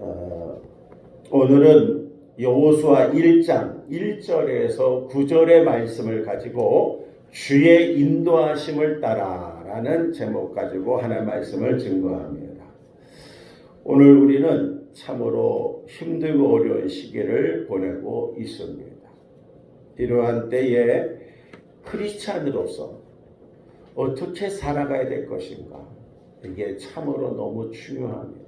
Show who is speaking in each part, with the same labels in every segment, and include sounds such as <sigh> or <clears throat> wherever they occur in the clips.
Speaker 1: 어, 오늘은 여호수아 1장 1절에서 9절의 말씀을 가지고 주의 인도하심을 따라라는 제목 가지고 하나의 말씀을 증거합니다. 오늘 우리는 참으로 힘들고 어려운 시기를 보내고 있습니다. 이러한 때에 크리스찬으로서 어떻게 살아가야 될 것인가 이게 참으로 너무 중요합니다.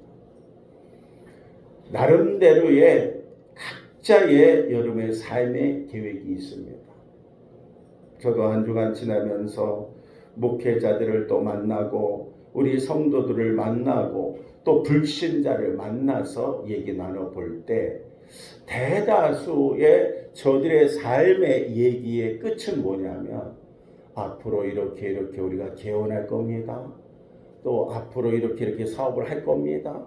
Speaker 1: 나름대로의 각자의 여름의 삶의 계획이 있습니다. 저도 한 주간 지나면서 목회자들을 또 만나고 우리 성도들을 만나고 또 불신자를 만나서 얘기 나눠볼 때 대다수의 저들의 삶의 얘기의 끝은 뭐냐면 앞으로 이렇게 이렇게 우리가 개원할 겁니다. 또 앞으로 이렇게 이렇게 사업을 할 겁니다.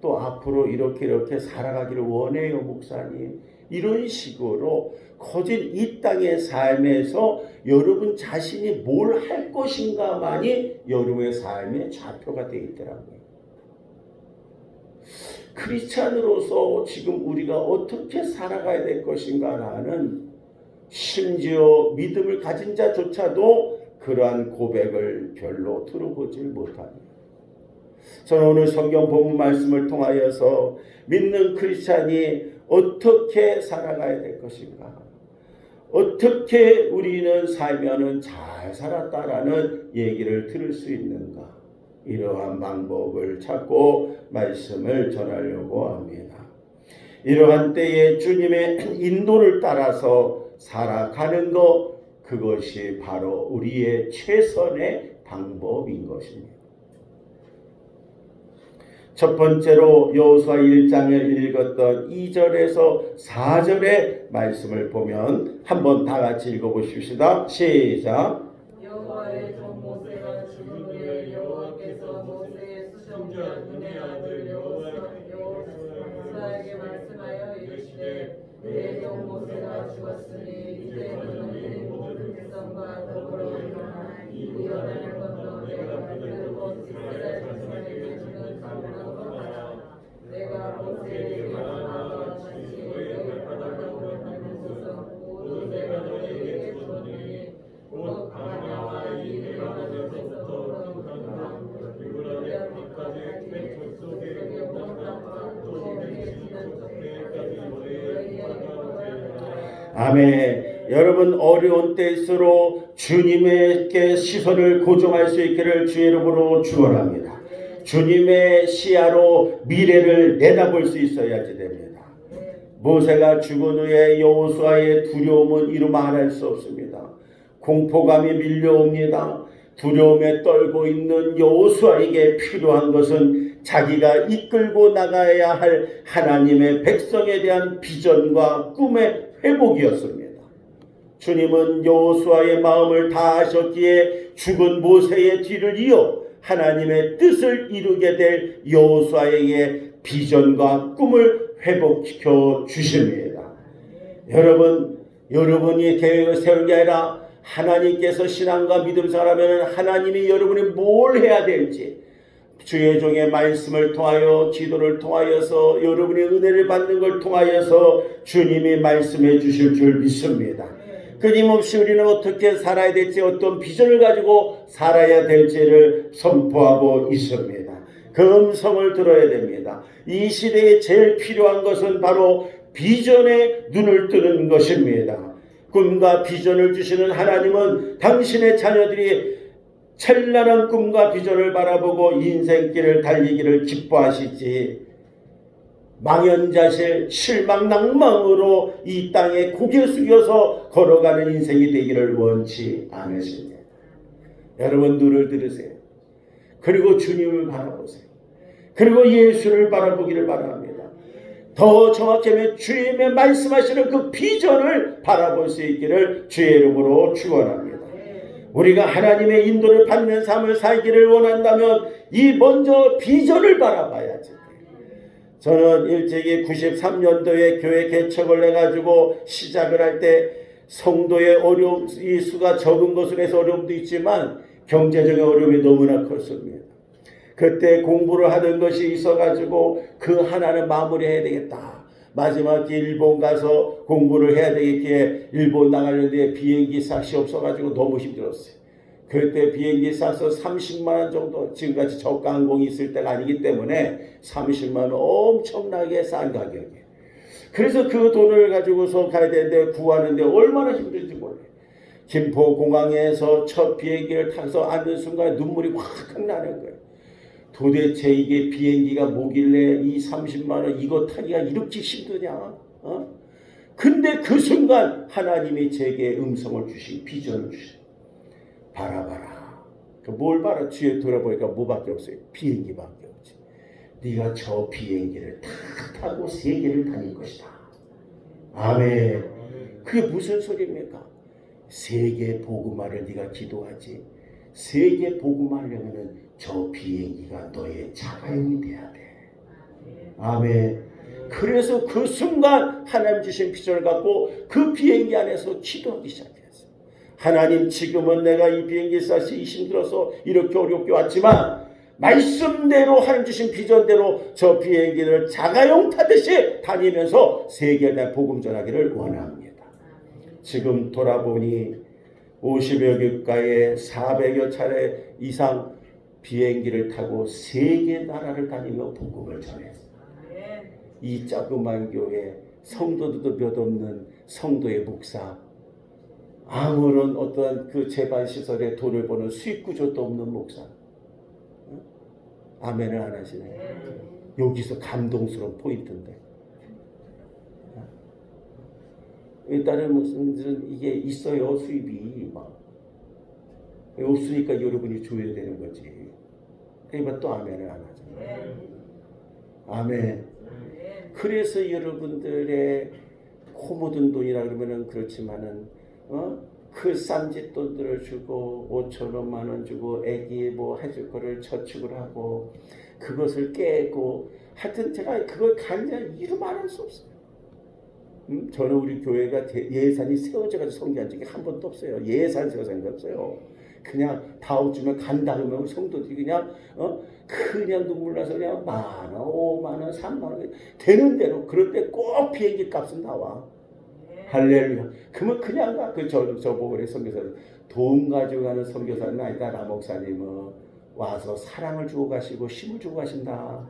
Speaker 1: 또 앞으로 이렇게 이렇게 살아가기를 원해요, 목사님. 이런 식으로 거진 이 땅의 삶에서 여러분 자신이 뭘 할 것인가만이 여러분의 삶의 좌표가 되어 있더라고요. 크리스찬으로서 지금 우리가 어떻게 살아가야 될 것인가라는 심지어 믿음을 가진 자조차도 그러한 고백을 별로 들어보질 못합니다. 저는 오늘 성경 본문 말씀을 통하여서 믿는 크리스찬이 어떻게 살아가야 될 것인가? 어떻게 우리는 살면은 잘 살았다라는 얘기를 들을 수 있는가? 이러한 방법을 찾고 말씀을 전하려고 합니다. 이러한 때에 주님의 <clears throat> 인도를 따라서 살아가는 것, 그것이 바로 우리의 최선의 방법인 것입니다. 첫 번째로 여호수아 1장을 읽었던 2절에서 4절의 말씀을 보면 한번 다 같이 읽어 보십시다. 시작. 아멘. 여러분 어려운 때일수록 주님에게 시선을 고정할 수 있기를 주의 이름으로 축원합니다. 주님의 시야로 미래를 내다볼 수 있어야지 됩니다. 모세가 죽은 후에 여호수아의 두려움은 이루 말할 수 없습니다. 공포감이 밀려옵니다. 두려움에 떨고 있는 여호수아에게 필요한 것은 자기가 이끌고 나가야 할 하나님의 백성에 대한 비전과 꿈의 회복이었습니다. 주님은 여호수아의 마음을 다 아셨기에 죽은 모세의 뒤를 이어 하나님의 뜻을 이루게 될 여호수아에게 비전과 꿈을 회복시켜 주십니다. 여러분, 여러분이 계획을 세운 게 아니라 하나님께서 신앙과 믿음 생활하면 하나님이 여러분이 뭘 해야 될지 주의 종의 말씀을 통하여 기도를 통하여서 여러분의 은혜를 받는 걸 통하여서 주님이 말씀해 주실 줄 믿습니다. 끊임없이 우리는 어떻게 살아야 될지 어떤 비전을 가지고 살아야 될지를 선포하고 있습니다. 그 음성을 들어야 됩니다. 이 시대에 제일 필요한 것은 바로 비전에 눈을 뜨는 것입니다. 꿈과 비전을 주시는 하나님은 당신의 자녀들이 찬란한 꿈과 비전을 바라보고 인생길을 달리기를 기뻐하시지 망연자실 실망 낭망으로 이 땅에 고개 숙여서 걸어가는 인생이 되기를 원치 않으십니다. 여러분 눈을 들으세요. 그리고 주님을 바라보세요. 그리고 예수를 바라보기를 바랍니다. 더 정확하면 주님의 말씀하시는 그 비전을 바라볼 수 있기를 주의 이름으로 축원합니다. 우리가 하나님의 인도를 받는 삶을 살기를 원한다면 이 먼저 비전을 바라봐야지. 저는 일찍이 93년도에 교회 개척을 해가지고 시작을 할 때 성도의 어려움, 이 수가 적은 것으로 해서 어려움도 있지만 경제적인 어려움이 너무나 컸습니다. 그때 공부를 하던 것이 있어가지고 그 하나는 마무리해야 되겠다. 마지막 일본 가서 공부를 해야 되겠기에 일본 나가는데 비행기 싹이 없어가지고 너무 힘들었어요. 그때 비행기 싸서 30만 원 정도 지금같이 저가 항공이 있을 때가 아니기 때문에 30만 원 엄청나게 싼 가격이에요. 그래서 그 돈을 가지고서 가야 되는데 구하는데 얼마나 힘든지 몰라요. 김포 공항에서 첫 비행기를 타서 앉는 순간 눈물이 확 나는 거예요. 도대체 이게 비행기가 뭐길래 이 30만 원 이거 타기가 이렇게 힘드냐? 어? 근데 그 순간 하나님이 제게 음성을 주신 비전을 주신 바라봐라. 그뭘 봐라? 뒤에 돌아보니까 뭐밖에 없어요. 비행기밖에 없지. 네가 저 비행기를 다 타고 세계를 다닐 것이다. 아멘. 그게 무슨 소리입니까? 세계 복음화를 네가 기도하지. 세계 복음하려면은 저 비행기가 너의 자가용이 돼야 돼. 아멘. 그래서 그 순간 하나님 주신 비전을 갖고 그 비행기 안에서 기도하기 시작했어요. 하나님 지금은 내가 이 비행기 쌀시 힘들어서 이렇게 어렵게 왔지만 말씀대로 하나님 주신 비전대로 저 비행기를 자가용 타듯이 다니면서 세계에 대한 복음 전하기를 원합니다. 지금 돌아보니 50여 국가에 400여 차례 이상 비행기를 타고 세계 나라를 다니며 복음을 전했어요. 이 자그마한 교회 성도들도 몇 없는 성도의 목사 아무런 어떠한 그 재반 시설에 돈을 버는 수익 구조도 없는 목사. 응? 아멘을 안 하시네. 여기서 감동스러운 포인트인데. 일단은 무슨 이게 있어요 수입이 막. 없으니까 여러분이 줘야 되는 거지 그러니까 또 아멘을 안 하잖아 아멘 그래서 여러분들의 코 묻은 돈이라 그러면은 그렇지만은 어? 그 쌈짓돈들을 주고 5천 원만 원 주고 애기 뭐 해줄 거를 저축을 하고 그것을 깨고 하여튼 제가 그걸 간절히 이루 말할 수 없어요. 음? 저는 우리 교회가 대- 예산이 세워져가지고 성교한 적이 한 번도 없어요. 예산 세워진 게 없어요. 그냥 주면 간다 그러면 성도들이 그냥 어 그냥 눈물 나서 그냥 만 원, 오만 원, 삼만 원 되는 대로 그럴 때 꼭 비행기 값은 나와. 할렐루야. 그러면 그냥 가. 그저 저보고 그래 선교사 돈 가지고 가는 선교사는 아니다. 라 목사님은 와서 사랑을 주고 가시고 힘을 주고 가신다.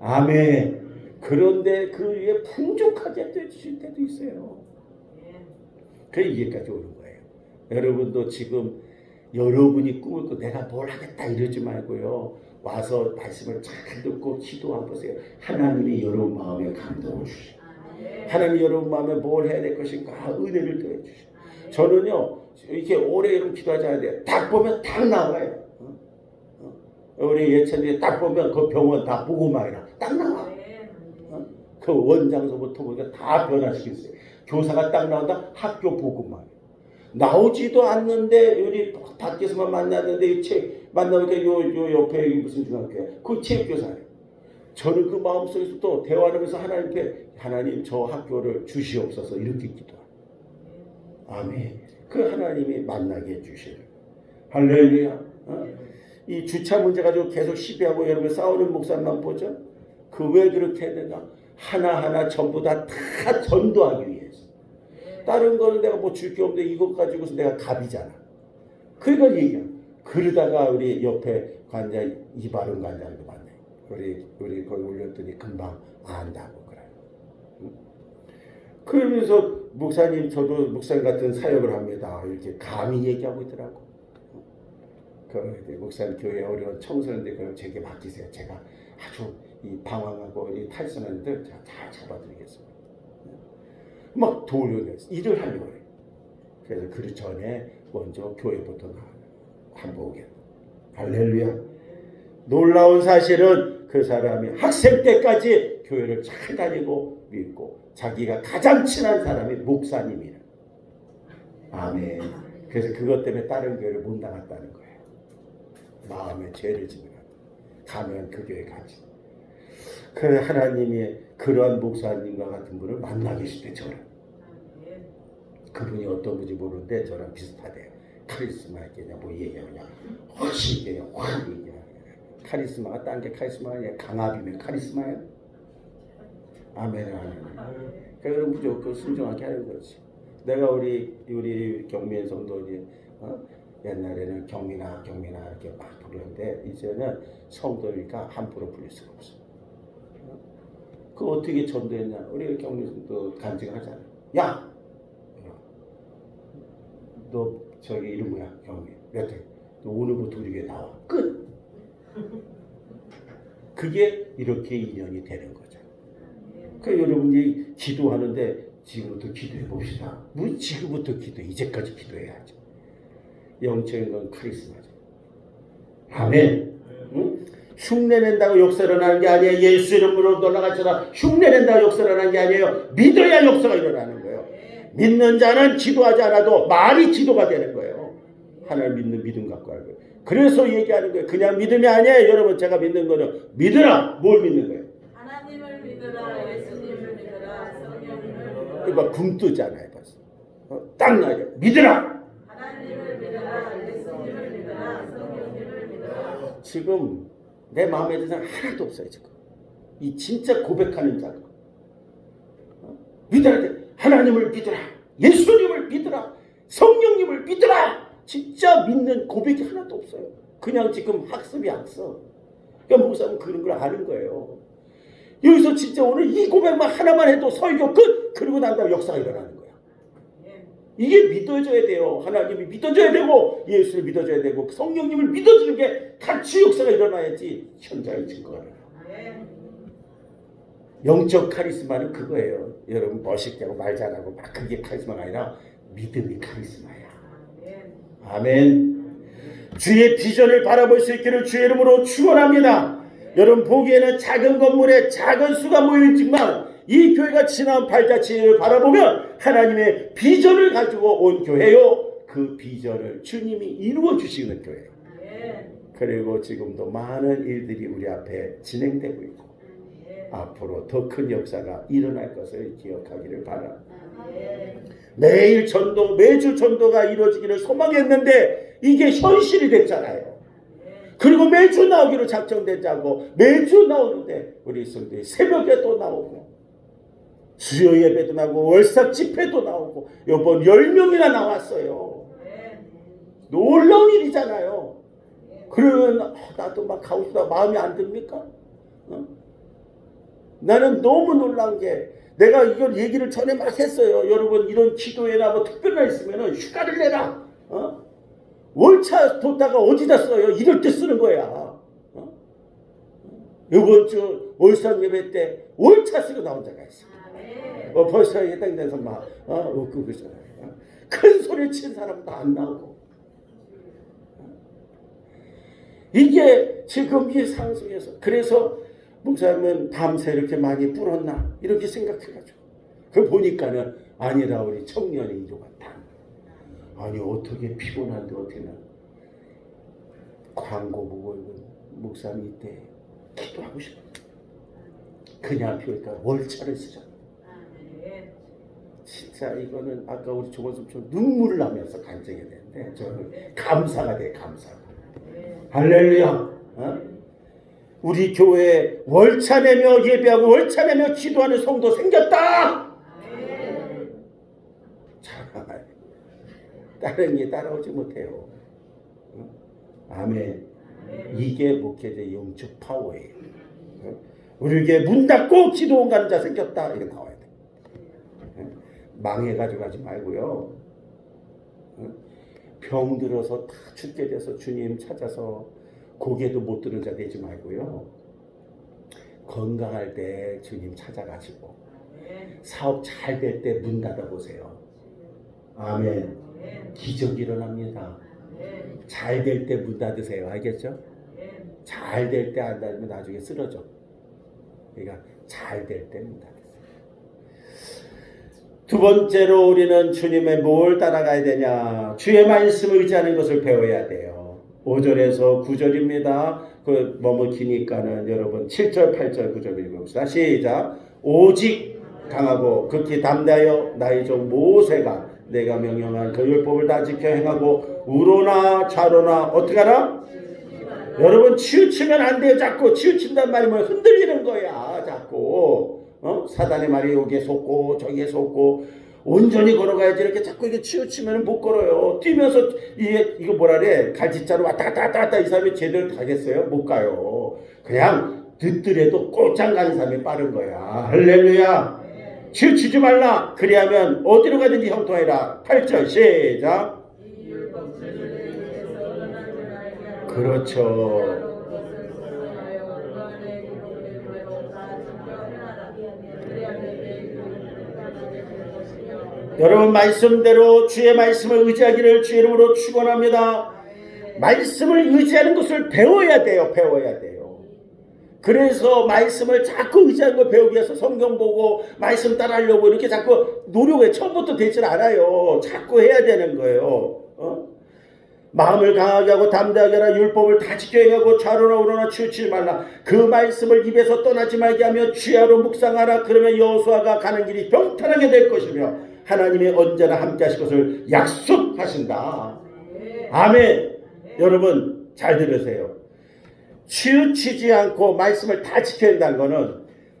Speaker 1: 아멘. 그런데 그 위에 풍족하게 해주실 때도 있어요. 그 이게까지 오는 거예요. 여러분도 지금 여러분이 꿈을 꿔 내가 뭘 하겠다 이러지 말고요. 와서 말씀을 잘 듣고 기도 한번 보세요. 하나님이 여러분 마음에 감동을 주시고 하나님이 여러분 마음에 뭘 해야 될 것인가 은혜를 더해 주시고 저는요 이렇게 오래 이렇게 기도하지 않는데 딱 보면 딱 나와요. 어? 어? 우리 예천에 딱 보면 그 병원 다 보고만이라 딱 나와. 그 원장서부터 보니까 다 변화시켰어요. 교사가 딱 나온다 학교 보고만. 나오지도 않는데 우리 밖에서만 만났는데 이책 만나니까 요, 요 옆에 무슨 중학교야? 그 체육교사예요. 저는 그 마음속에서 또 대화하면서 하나님께 하나님 저 학교를 주시옵소서 이렇게 기도해요. 아멘. 그 하나님이 만나게 해주실. 할렐루야. 어? 이 주차 문제 가지고 계속 시비하고 여러분 싸우는 목사만 보죠. 그 왜 그렇게 되나? 하나하나 전부 다 다 전도하기 위해서. 다른 거는 내가 뭐 줄 게 없는데 이것 가지고서 내가 갑이잖아. 그러니까 얘기야. 그러다가 우리 옆에 관자 이바른 관장도 만나요. 우리 우리 거기 올렸더니 금방 안다고 그래요. 응? 그러면서 목사님 저도 목사님 같은 사역을 합니다. 이렇게 감히 얘기하고 있더라고. 그 목사님 교회 어려운 청소년들 그럼 제게 맡기세요. 제가 아주 이 방황하고 이 탈선한들 잘 잡아드리겠습니다. 막 했어. 일을 하려고 그래. 그래서 그 전에 먼저 교회부터 나 한번 오겠다. 할렐루야. 놀라운 사실은 그 사람이 학생 때까지 교회를 잘 다니고 믿고 자기가 가장 친한 사람이 목사님이라. 아멘. 그래서 그것 때문에 다른 교회를 못 나갔다는 거예요. 마음에 죄를 지면 가면 그 교회 가지. 그 하나님이 그러한 목사님과 같은 분을 만나게 시대 저는 그분이 어떤 분인지 모르는데 저랑 비슷하대요. 카리스마 그냥 뭐 얘기하냐 훨씬 얘기해요. 확 얘기하냐. 카리스마가 딴 게 카리스마가 아니라 강압이면 카리스마야. 아멘 아멘. 그래서 무조건 순종하게 하는 거지. 내가 우리 우리 경민 성도들이 어? 옛날에는 경민아 경민아 이렇게 막 부르는데 이제는 성도니까 함부로 부를 수가 없어. 어? 그 어떻게 전도했냐? 우리 경민 성도 간증하잖아. 야, 너 저기 이름 뭐야 경민 몇 회? 너 오늘부터 우리 교회 나와. 끝. 그게 이렇게 인연이 되는 거죠. 그 여러분이 기도하는데 지금부터 기도해 봅시다. 뭐 지금부터 기도, 이제까지 기도해야죠. 영적인 건 카리스마죠. 아멘. 응? 흉내낸다고 역사를 일어나는 게 아니에요. 예수 이름으로 놀라가처럼 흉내낸다고 역사를 일어나는 게 아니에요. 믿어야 역사가 일어나는 거예요. 믿는 자는 기도하지 않아도 말이 기도가 되는 거예요. 하나님 믿는 믿음 갖고 알고. 그래서 얘기하는 거예요. 그냥 믿음이 아니에요. 여러분 제가 믿는 거는 믿으라. 뭘 믿는 거예요?
Speaker 2: 하나님을 믿으라 예수님을 믿으라 성령님을 믿으라
Speaker 1: 이거 굶 뜨잖아요. 벌써. 어, 딱 나요. 믿으라.
Speaker 2: 하나님을 믿으라 예수님을 믿으라 성령님을 믿으라
Speaker 1: 지금 내 마음에 드는 사람 하나도 없어요. 지금 이 진짜 고백하는 자가 어? 믿어야 돼. 하나님을 믿으라. 예수님을 믿으라. 성령님을 믿으라. 진짜 믿는 고백이 하나도 없어요. 그냥 지금 학습이 학습. 그러니까 목사는 그런 걸 아는 거예요. 여기서 진짜 오늘 이 고백만 하나만 해도 설교 끝. 그리고 난 다음에 역사가 일어나는 거야. 이게 믿어져야 돼요. 하나님이 믿어져야 되고 예수를 믿어줘야 되고 성령님을 믿어주는 게 같이 역사가 일어나야지 현장의 증거가 일어나. 영적 카리스마는 그거예요. 여러분 멋있게 하고 말 잘하고 막 그게 카리스마가 아니라 믿음이 카리스마야. 아멘. 주의 비전을 바라볼 수 있기를 주의 이름으로 축원합니다. 여러분 보기에는 작은 건물에 작은 수가 모여 있지만 이 교회가 지난 발자취를 바라보면 하나님의 비전을 가지고 온 교회요. 그 비전을 주님이 이루어 주시는 교회예요. 그리고 지금도 많은 일들이 우리 앞에 진행되고 있고 앞으로 더 큰 역사가 일어날 것을 기억하기를 바랍니다. 매일 전도, 매주 전도가 이루어지기를 소망했는데 이게 현실이 됐잖아요. 그리고 매주 나오기로 작정됐자고 매주 나오는데 우리 성도들이 새벽에 또 나오고 수요 예배도 나오고 월삭 집회도 나오고 이번 10명이나 나왔어요. 놀라운 일이잖아요. 그러면 어, 나도 막 가고 싶다 마음이 안 듭니까? 어? 나는 너무 놀란 게 내가 이걸 얘기를 전에 막 했어요. 여러분 이런 기도회나 뭐 특별한 일 있으면 휴가를 내라. 어? 월차 뒀다가 어디다 써요? 이럴 때 쓰는 거야. 어? 이번 주 월상 예배 때 월차 쓰고 나온 자가 있어. 어, 벌써 해당돼서 막 어, 웃고 그러잖아요. 어? 큰 소리 친 사람도 안 나오고. 이게 지금 이 상승에서 그래서 목사님은 밤새 이렇게 많이 불었나 이렇게 생각해가지고 그 보니까는 아니라 우리 청년의 이도 같다. 아니 어떻게 피곤한데 어떻게는 광고 보고 목사님 이때 기도하고 싶어. 그냥 피우니까 월차를 쓰자. 진짜 이거는 아까 우리 조건수처럼 눈물을 나면서 간증해야 되는데 저는 감사가 돼 감사가. 할렐루야. 어? 우리 교회에 월차 내며 예배하고 월차 내며 기도하는 성도 생겼다. 잘 다른 게 따라오지 못해요. 어? 아멘. 이게 목회자의 영적 파워예요. 어? 우리에게 문 닫고 기도 온 가는 자 생겼다. 돼. 어? 망해가지고 하지 말고요. 어? 병 들어서 다 죽게 돼서 주님 찾아서 고개도 못 드는 자 되지 말고요. 건강할 때 주님 찾아가시고 사업 잘 될 때 문 닫아 보세요. 아멘. 기적이 일어납니다. 잘 될 때 문 닫으세요. 알겠죠? 잘 될 때 안 닫으면 나중에 쓰러져. 그러니까 잘 될 때문 닫으세요. 두 번째로 우리는 주님의 뭘 따라가야 되냐? 주의 말씀을 의지하는 것을 배워야 돼요. 5절에서 9절입니다. 그 뭐뭐 기니까는 여러분 7절, 8절, 9절 읽어봅시다. 시작. 오직 강하고 극히 담대하여 나의 종 모세가 내가 명령한 그 율법을 다 지켜 행하고 우로나 좌로나 어떻게 하라? 여러분 치우치면 안 돼요. 자꾸 치우친단 말이 뭐야? 흔들리는 거야. 자꾸 어? 사단의 말이 여기에 속고 저기에 속고 온전히 걸어가야지 이렇게 자꾸 이게 치우치면 못 걸어요. 뛰면서 이게 이거 뭐라래 갈짓자로 왔다 갔다 왔다 갔다 이 사람이 제대로 가겠어요? 못 가요. 그냥 듣더라도 꼬장 가는 사람이 빠른 거야. 할렐루야. 치우치지 말라. 그리하면 어디로 가든지 형통하리라. 8절 시작. 그렇죠.
Speaker 2: 하나로 그것을 소송하여 그 안에 기록된 대로 다 지켜 행하라. 그리하면 내 교훈을 가지게 될 것이며
Speaker 1: 여러분 말씀대로 주의 말씀을 의지하기를 주의 이름으로 축원합니다. 말씀을 의지하는 것을 배워야 돼요. 배워야 돼요. 그래서 말씀을 자꾸 의지하는 걸 배우기 위해서 성경 보고 말씀 따라하려고 이렇게 자꾸 노력해. 처음부터 되질 않아요. 자꾸 해야 되는 거예요. 어? 마음을 강하게 하고 담대하게 하라 율법을 다 지켜야 하고 좌로나 우로나 치우치지 말라 그 말씀을 입에서 떠나지 말게 하며 주야로 묵상하라 그러면 여호수아가 가는 길이 병탄하게 될 것이며 하나님이 언제나 함께 하실 것을 약속하신다. 아멘. 여러분 잘 들으세요. 치우치지 않고 말씀을 다 지켜야 한다는 거는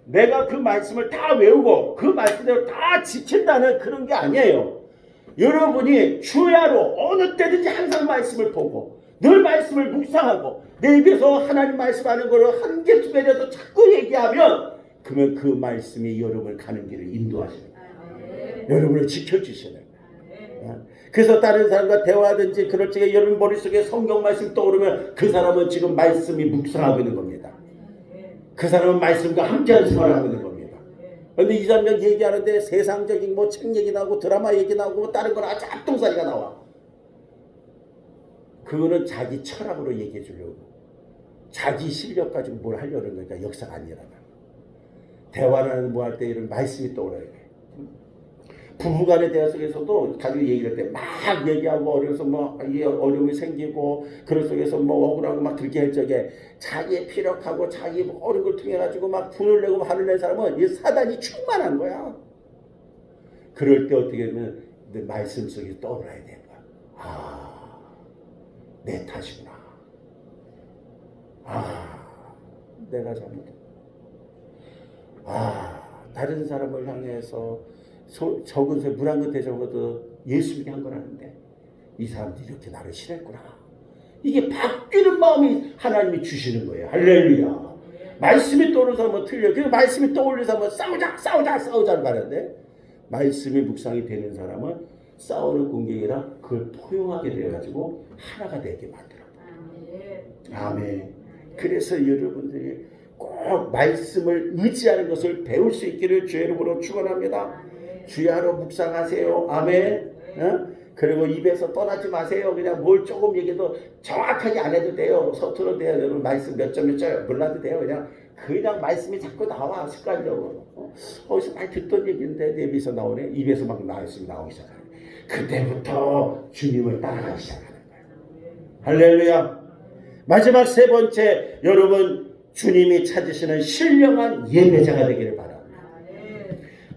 Speaker 1: 내가 그 말씀을 다 외우고 그 말씀대로 다 지킨다는 그런 게 아니에요. 여러분이 주야로 어느 때든지 항상 말씀을 보고 늘 말씀을 묵상하고 내 입에서 하나님 말씀하는 거를 한 개 두 개라도 자꾸 얘기하면 그러면 그 말씀이 여러분을 가는 길을 거예요. 여러분을 지켜주시는 거예요. 그래서 다른 사람과 대화하든지 그럴 적에 여러분 머릿속에 성경 말씀 떠오르면 그 사람은 지금 말씀이 묵상하고 있는 겁니다. 그 사람은 말씀과 함께하는 생활을 하고 있는 겁니다. 근데 이 사람 얘기하는데 세상적인 뭐 책 얘기 나오고 드라마 얘기 나오고 뭐 다른 거나 잡동사리가 나와. 그거는 자기 철학으로 얘기해 주려고. 자기 실력 가지고 뭘 하려는 거니까 역사가 안 일어나. 대화를 뭐 할 때 이런 말씀이 돼. 부부간의 대화 속에서도 가지고 얘기할 때 막 얘기하고 어려서 뭐 어려움이 생기고 그런 속에서 뭐 억울하고 막 그렇게 할 적에 자기의 피력하고 자기 뭐 어려운 걸 통해 가지고 막 분을 내고 화를 낸 사람은 이 사단이 충만한 거야. 그럴 때 어떻게 하면 내 말씀 속에 떠올라야 되는 거야. 아, 내 탓이구나. 아, 내가 잘못했다. 아, 다른 사람을 향해서 소, 적은 소리 물한 겉에 적어도 예수 믿게 한 거라는데 이 사람들이 이렇게 나를 싫어했구나. 이게 바뀌는 마음이 하나님이 주시는 거예요. 할렐루야. 말씀이 떠오르는 사람은 틀려. 그 말씀이 떠올리는 사람은 싸우자, 싸우자, 싸우자는 말인데 말씀이 묵상이 되는 사람은 싸우는 공격이라 그걸 포용하게 돼가지고 하나가 되게 만들어. 아멘. 그래서 여러분들이 꼭 말씀을 의지하는 것을 배울 수 있기를 주의 이름으로 축원합니다. 주야로 묵상하세요. 아멘. 어? 그리고 입에서 떠나지 마세요. 그냥 뭘 조금 얘기해도 정확하게 안 해도 돼요. 서투러도 돼요. 여러분 말씀 몇 점 몇 점 몰라도 돼요. 그냥 그냥 말씀이 자꾸 나와 습관적으로. 어? 어디서 많이 듣던 얘기인데 내 입에서 나오네. 입에서 막 말씀이 나오기 시작하네. 그때부터 주님을 따라가기 시작하는 거예요. 할렐루야. 마지막 세 번째 여러분 주님이 찾으시는 신령한 예배자가 되기를 바랍니다.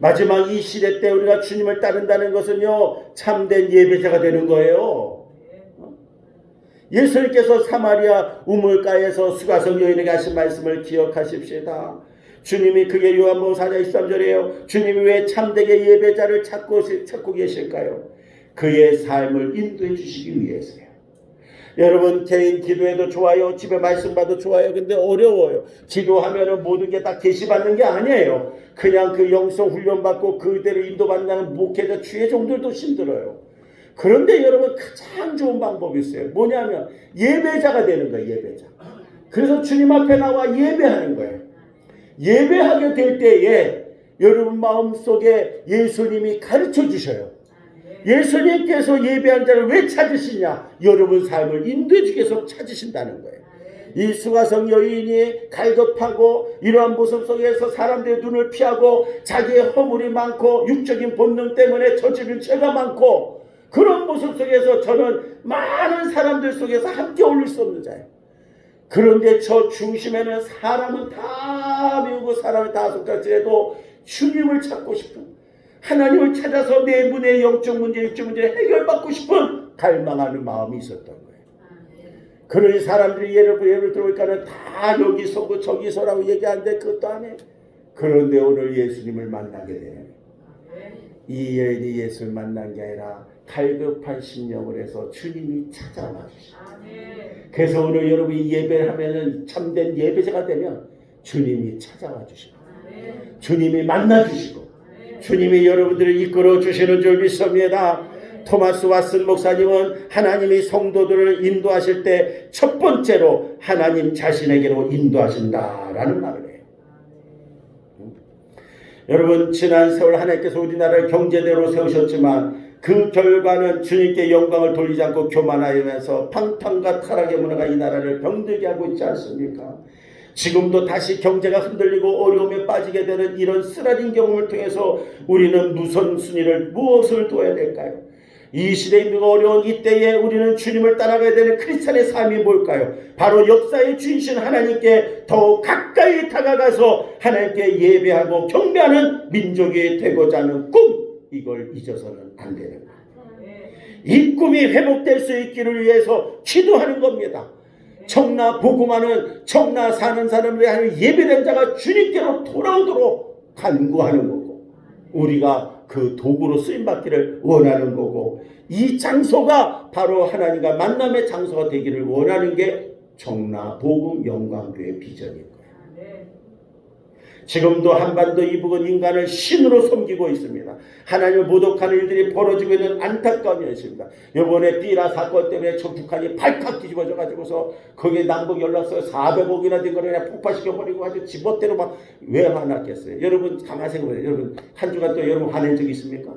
Speaker 1: 마지막 이 시대 때 우리가 주님을 따른다는 것은요 참된 예배자가 되는 거예요. 예수님께서 사마리아 우물가에서 수가성 여인에게 하신 말씀을 기억하십시다. 주님이 그게 요한복음 4장 23절이에요. 주님이 왜 참되게 예배자를 찾고, 찾고 계실까요? 그의 삶을 인도해 주시기 위해서요. 여러분 개인 기도해도 좋아요. 집에 말씀 봐도 좋아요. 근데 어려워요. 기도하면은 모든 게 다 계시받는 게 아니에요. 그냥 그 영성 훈련 받고 그대로 인도받는 목회자 주의 종들도 힘들어요. 그런데 여러분 가장 좋은 방법이 있어요. 뭐냐면 예배자가 되는 거예요. 예배자. 그래서 주님 앞에 나와 예배하는 거예요. 예배하게 될 때에 여러분 마음속에 예수님이 가르쳐 주셔요. 예수님께서 예배한 자를 왜 찾으시냐? 여러분 삶을 인도해 주기 위해서 찾으신다는 거예요. 이 수가성 여인이 갈급하고 이러한 모습 속에서 사람들의 눈을 피하고 자기의 허물이 많고 육적인 본능 때문에 저지른 죄가 많고 그런 모습 속에서 저는 많은 사람들 속에서 함께 어울릴 수 없는 자예요. 그런데 저 중심에는 사람은 다 미우고 사람은 다 속할지라도 주님을 찾고 싶은 하나님을 찾아서 내 문의 영적 문제, 육적 문제를 해결받고 싶은 갈망하는 마음이 있었던 거예요. 그런 사람들이 예를 예를 들어니까는 다 여기서고 저기서라고 얘기하는데 그것도 안 해. 그런데 오늘 예수님을 만나게 되네. 이 여인이 예수를 만난 게 아니라 갈급한 심령을 해서 주님이 찾아와 주시. 그래서 오늘 여러분이 예배를 하면은 참된 예배자가 되면 주님이 찾아와 주시고 주님이 만나 주시고 주님이 여러분들을 이끌어 주시는 줄 믿습니다. 토마스 왓슨 목사님은 하나님이 성도들을 인도하실 때 첫 번째로 하나님 자신에게로 인도하신다라는 말을 해요. 여러분 지난 세월 하나님께서 우리나라를 경제대로 세우셨지만 그 결과는 주님께 영광을 돌리지 않고 교만하면서 팡팡과 타락의 문화가 이 나라를 병들게 하고 있지 않습니까? 지금도 다시 경제가 흔들리고 어려움에 빠지게 되는 이런 쓰라린 경험을 통해서 우리는 무선 순위를 무엇을 둬야 될까요? 이 시대에 있는 어려운 이때에 우리는 주님을 따라가야 되는 크리스찬의 삶이 뭘까요? 바로 역사의 주인신 하나님께 더 가까이 다가가서 하나님께 예배하고 경배하는 민족이 되고자 하는 꿈 이걸 잊어서는 안 되는 거예요. 이 꿈이 회복될 수 있기를 위해서 기도하는 겁니다. 청나 복음하는 청나 사는 사람들이 하는 예배된 자가 주님께로 돌아오도록 간구하는 거고 우리가 그 도구로 쓰임 받기를 원하는 거고 이 장소가 바로 하나님과 만남의 장소가 되기를 원하는 게 청나 복음 영광교회 거예요. 지금도 한반도 이북은 인간을 신으로 섬기고 있습니다. 하나님을 모독하는 일들이 벌어지고 있는 안타까운 현실입니다. 이번에 삐라 사건 때문에 저 북한이 발칵 뒤집어져 가지고서 거기에 남북 연락서 400억이나 된 거를 그냥 폭파시켜 버리고 아주 집어대로 막 왜 화났겠어요? 여러분 가만히 생각해보세요. 여러분 한 주간 또 여러분 화낸 적 있습니까?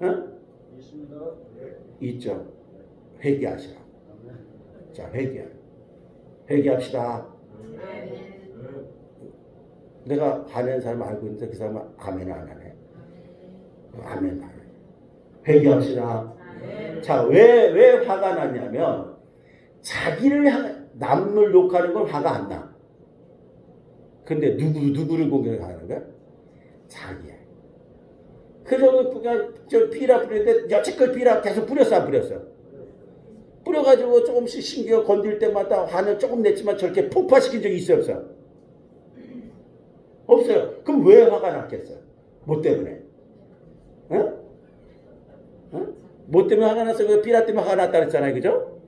Speaker 1: 어?
Speaker 3: 있습니다.
Speaker 1: 있죠. 회개하시라. 자 회개. 회개합시다. 내가 화낸 사람 알고 있는데 그 사람은 아멘 안 하네. 아멘 안 해. 회개합시다. 자, 왜, 왜 화가 나냐면, 자기를 향, 남을 욕하는 건 화가 안 나. 근데 누구, 누구를 공격하는 거야? 자기야. 그래서 그냥 저 비라 뿌리는데 여태껏 비라 계속 뿌렸어, 안 뿌렸어? 뿌려가지고 조금씩 신기가 건들 때마다 화는 조금 냈지만 저렇게 폭파시킨 적이 있어요, 없어? 없어요. 그럼 왜 화가 났겠어요? 뭐 때문에? 어? 어? 뭐 때문에 화가 났어요? 그 삐라 때문에 화가 났다 그랬잖아요. 그죠?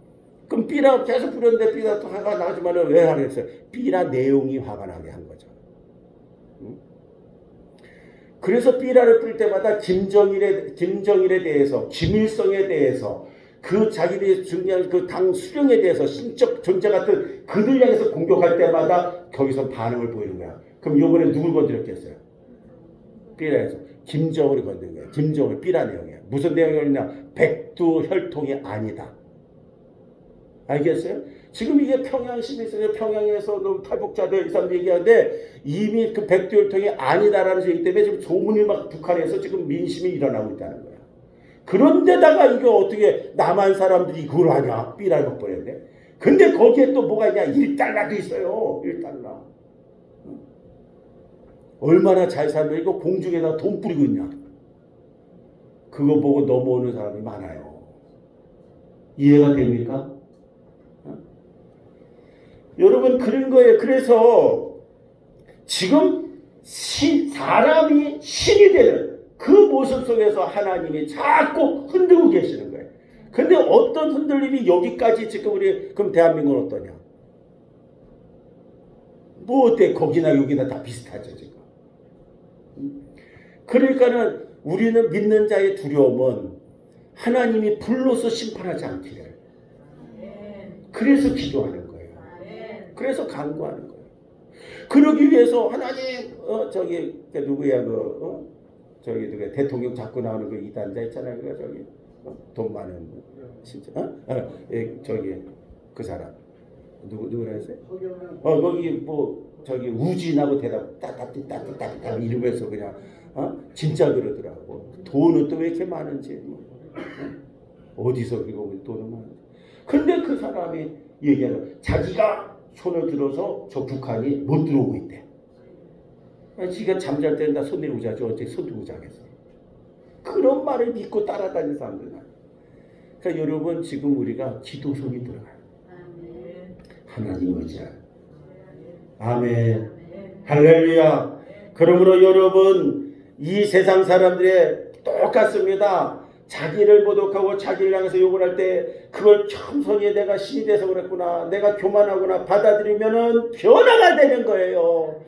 Speaker 1: 그럼 삐라 계속 부렸는데 삐라 또 화가 나지만 왜 화가 났어요? 삐라 내용이 화가 나게 한 거죠. 응? 그래서 삐라를 뿌릴 때마다 김정일에, 김정일에 대해서, 김일성에 대해서, 그 자기들이 중요한 그 당 수령에 대해서 신적 존재 같은 그들 향해서 공격할 때마다 거기서 반응을 보이는 거야. 그럼 요번에 누굴 건드렸겠어요? 삐라에서 김정을이 건드린 거야. 김정을 삐라 내용이야. 무슨 내용이냐? 백두 혈통이 아니다. 알겠어요? 지금 이게 평양 시민세계 평양에서 그 탈북자들 이 사람 얘기하는데 이미 그 백두 혈통이 아니다라는 얘기 때문에 지금 소문이 막 북한에서 지금 민심이 일어나고 있다는 거야. 그런데다가 이게 어떻게 남한 사람들이 그걸 하냐? 삐라를 먹버렸네. 근데 거기에 또 뭐가 있냐? 1달러도 있어요. 1달러. 얼마나 잘 살면 이거 공중에다 돈 뿌리고 있냐? 그거 보고 넘어오는 사람이 많아요. 이해가 됩니까? 어? 여러분 그런 거예요. 그래서 지금 신, 사람이 신이 되는 그 모습 속에서 하나님이 자꾸 흔들고 계시는 거예요. 근데 어떤 흔들림이 여기까지 지금 우리 그럼 대한민국은 어떠냐? 뭐 어때? 거기나 여기나 다 비슷하죠 지금. 그러니까는 우리는 믿는 자의 두려움은 하나님이 불로서 심판하지 않기를. 그래서 기도하는 거예요. 그래서 간구하는 거예요. 그러기 위해서 하나님 어 저기 그 누구야 그 어? 저기 누구 대통령 자꾸 나오는 그 이단자 있잖아요. 그 저기 어? 돈 많은 진짜 어? 어 예, 저기 그 사람 누구 누구라 했어요? 어 거기 뭐 저기 우진하고 대답 따따띠 따따따 이러면서 그냥 어 진짜 그러더라고 돈은 또 왜 이렇게 많은지 뭐. 어? 어디서 그거 돈은 많은지 근데 그 사람이 얘기하는 자기가 손을 들어서 저 북한이 못 들어오고 있대 아, 지가 잠잘 때는 나손 들고 자죠 어떻게 손 들고 자겠어 그런 말을 믿고 따라다니는 사람들 그러니까 여러분 지금 우리가 기도송이 들어가요.
Speaker 2: 아멘.
Speaker 1: 하나님 의지하여. 아멘. 할렐루야. 그러므로 여러분 이 세상 사람들의 똑같습니다. 자기를 모독하고 자기를 향해서 욕을 할 때 그걸 겸손히 내가 신이 돼서 그랬구나. 내가 교만하구나 받아들이면은 변화가 되는 거예요.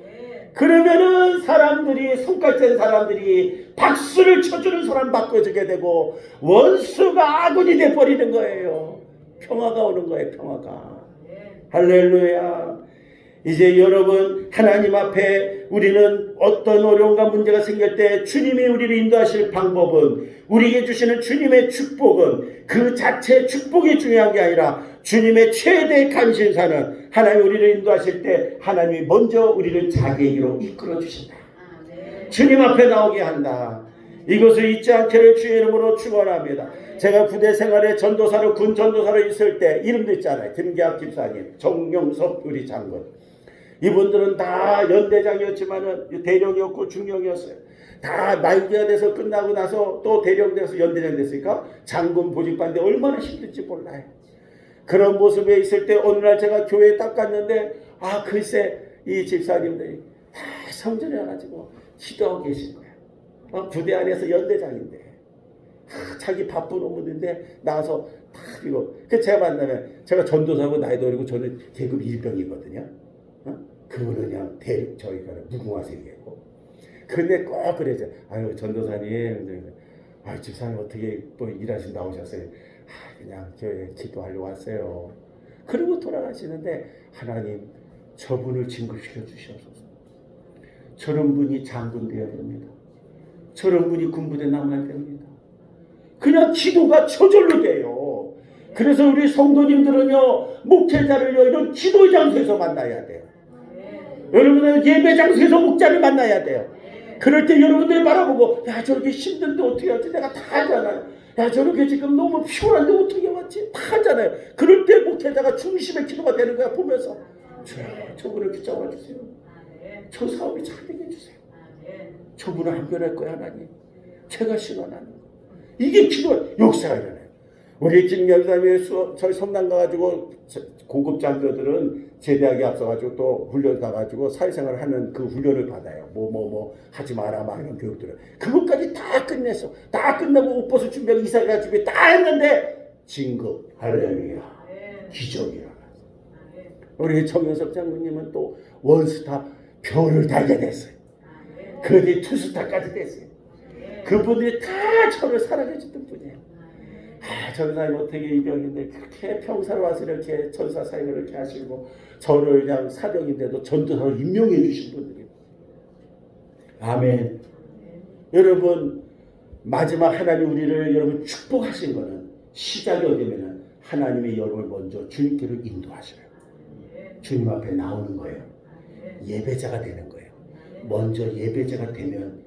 Speaker 1: 그러면은 사람들이 손가락된 사람들이 박수를 쳐주는 사람 바꿔주게 되고 원수가 아군이 돼버리는 거예요. 평화가 오는 거예요. 평화가. 할렐루야. 이제 여러분 하나님 앞에 우리는 어떤 어려움과 문제가 생길 때 주님이 우리를 인도하실 방법은 우리에게 주시는 주님의 축복은 그 자체 축복이 중요한 게 아니라 주님의 최대 관심사는 하나님 우리를 인도하실 때 하나님이 먼저 우리를 자기에게로 이끌어 주신다. 주님 앞에 나오게 한다. 이것을 잊지 않기를 주의 이름으로 축원합니다. 제가 부대 생활에 전도사로 군 전도사로 있을 때 이름도 있잖아요. 김계학 집사님, 정용섭 우리 장군. 이분들은 다 연대장이었지만은 대령이었고 중령이었어요. 다 나이가 돼서 끝나고 나서 또 대령 돼서 연대장 됐으니까 장군 보직받는데 얼마나 힘든지 몰라요. 그런 모습에 있을 때 어느 날 제가 교회에 딱 갔는데 아 글쎄 이 집사님들이 다 성전에 가지고 기도하고 계신 거예요. 어, 부대 안에서 연대장인데 아, 자기 바쁜 업무인데 나와서 다 이거 그 제가 만나면 제가 전도사고 나이도 어리고 저는 계급 일병이거든요. 어? 그분은 그냥 대 저희가 무궁화색이고 근데 꼭 그러죠. 아유 전도사님, 아 집사님 어떻게 또 일하신 나오셨어요? 아, 그냥 교회 기도하려고 왔어요. 그리고 돌아가시는데 하나님 저분을 진급시켜 주시옵소서. 저런 분이 장군 되어야 됩니다. 저런 분이 군부대 남아야 됩니다. 그냥 기도가 저절로 돼요. 그래서 우리 성도님들은요, 목회자를요, 이런 기도 장소에서 만나야 돼요. 여러분은 예배 장소에서 목자를 만나야 돼요. 그럴 때 여러분들이 바라보고, 야, 저렇게 힘든데 어떻게 하지? 내가 다 하잖아요. 야, 저렇게 지금 너무 피곤한데 어떻게 왔지? 다 하잖아요. 그럴 때 목회자가 중심의 기도가 되는 거야, 보면서. 주여, 저분을 붙잡아 주세요. 저 사업이 잘 되게 해주세요. 저분을 안 변할 거야, 하나님. 제가 신원하는 거. 이게 기도, 역사가 일어나요. 우리 김명삼이 저희 성당 가가지고 저- 고급 장교들은 제대하기 앞서가지고 또 훈련 가가지고 사회생활 하는 그 훈련을 받아요. 뭐뭐 뭐 하지 마라 막 이런 교육들을. 그것까지 다 끝냈어. 다 끝나고 옷 벗을 준비하고 이사가 준비 다 했는데 진급 할렐루야 기적이 일어났어. 우리 정현석 장군님은 또 원스타 별을 달게 됐어요. 그뒤 투스타까지 됐어요. 그분들이 다 저를 사랑해줬던 분이에요. 아, 전사님 어떻게 이 병인데 그렇게 평사로 와서 이렇게 전사 사역을 이렇게 하시고 저를 그냥 사병인데도 전도사로 임명해 주신 분들이에요. 아멘. 여러분 마지막 하나님 우리를 여러분 축복하신 거는 시작이 어디면은 하나님의 여러분을 먼저 주님께로 인도하셔요. 주님 앞에 나오는 거예요. 예배자가 되는 거예요. 먼저 예배자가 되면